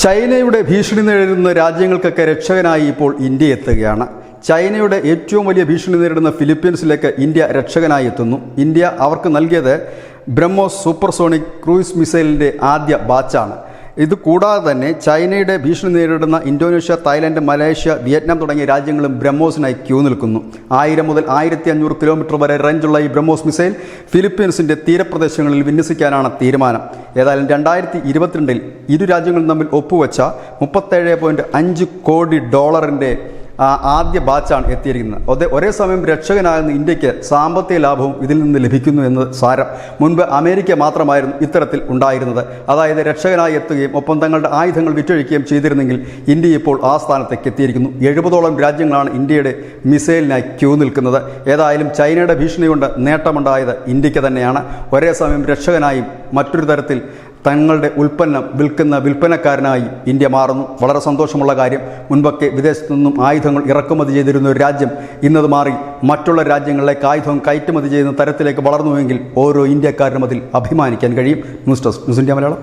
ചൈനയുടെ ഭീഷണി നേരിടുന്ന രാജ്യങ്ങൾക്കൊക്കെ രക്ഷകനായി ഇപ്പോൾ ഇന്ത്യ എത്തുകയാണ്. ചൈനയുടെ ഏറ്റവും വലിയ ഭീഷണി നേരിടുന്ന ഫിലിപ്പീൻസിലേക്ക് ഇന്ത്യ രക്ഷകനായി എത്തുന്നു. ഇന്ത്യ അവർക്ക് നൽകിയത് ബ്രഹ്മോസ് സൂപ്പർസോണിക് ക്രൂയിസ് മിസൈലിന്റെ ആദ്യ ബാച്ചാണ്. ഇത് കൂടാതെ തന്നെ ചൈനയുടെ ഭീഷണി നേരിടുന്ന ഇന്തോനേഷ്യ തായ്ലൻഡ് മലേഷ്യ വിയറ്റ്നാം തുടങ്ങിയ രാജ്യങ്ങളും ബ്രഹ്മോസിനായി ക്യൂ നിൽക്കുന്നു. ആയിരം മുതൽ ആയിരത്തി അഞ്ഞൂറ് കിലോമീറ്റർ വരെ റേഞ്ചുള്ള ഈ ബ്രഹ്മോസ് മിസൈൽ ഫിലിപ്പീൻസിന്റെ തീരപ്രദേശങ്ങളിൽ വിന്യസിക്കാനാണ് തീരുമാനം. ഏതായാലും രണ്ടായിരത്തി ഇരുപത്തിരണ്ടിൽ ഇരു രാജ്യങ്ങളും തമ്മിൽ ഒപ്പുവെച്ച മുപ്പത്തേഴ് പോയിന്റ് അഞ്ച് കോടി ഡോളറിന്റെ ആദ്യ ബാച്ചാണ് എത്തിയിരിക്കുന്നത്. ഒരേ ഒരേ സമയം രക്ഷകനാകുന്ന ഇന്ത്യയ്ക്ക് സാമ്പത്തിക ലാഭവും ഇതിൽ നിന്ന് ലഭിക്കുന്നു എന്ന് സാരം മുൻപ് അമേരിക്ക മാത്രമായിരുന്നു ഇത്തരത്തിൽ ഉണ്ടായിരുന്നത്. അതായത് രക്ഷകനായി എത്തുകയും ഒപ്പം തങ്ങളുടെ ആയുധങ്ങൾ വിറ്റൊഴിക്കുകയും ചെയ്തിരുന്നെങ്കിൽ ഇന്ത്യ ഇപ്പോൾ ആ സ്ഥാനത്തേക്ക് എത്തിയിരിക്കുന്നു. എഴുപതോളം രാജ്യങ്ങളാണ് ഇന്ത്യയുടെ മിസൈലിനായി ക്യൂ നിൽക്കുന്നത്. ഏതായാലും ചൈനയുടെ ഭീഷണി കൊണ്ട് നേട്ടമുണ്ടായത് ഇന്ത്യയ്ക്ക് തന്നെയാണ്. ഒരേ സമയം രക്ഷകനായും മറ്റൊരു തരത്തിൽ തങ്ങളുടെ ഉൽപ്പന്നം വിൽക്കുന്ന വിൽപ്പനക്കാരനായി ഇന്ത്യ മാറുന്നു. വളരെ സന്തോഷമുള്ള കാര്യം. മുൻപൊക്കെ വിദേശത്തു നിന്നും ആയുധങ്ങൾ ഇറക്കുമതി ചെയ്തിരുന്ന ഒരു രാജ്യം ഇന്നത് മാറി മറ്റുള്ള രാജ്യങ്ങളിലേക്ക് ആയുധം കയറ്റുമതി ചെയ്യുന്ന തരത്തിലേക്ക് വളർന്നുവെങ്കിൽ ഓരോ ഇന്ത്യക്കാരനും അതിൽ അഭിമാനിക്കാൻ കഴിയും. News desk news India Malayalam.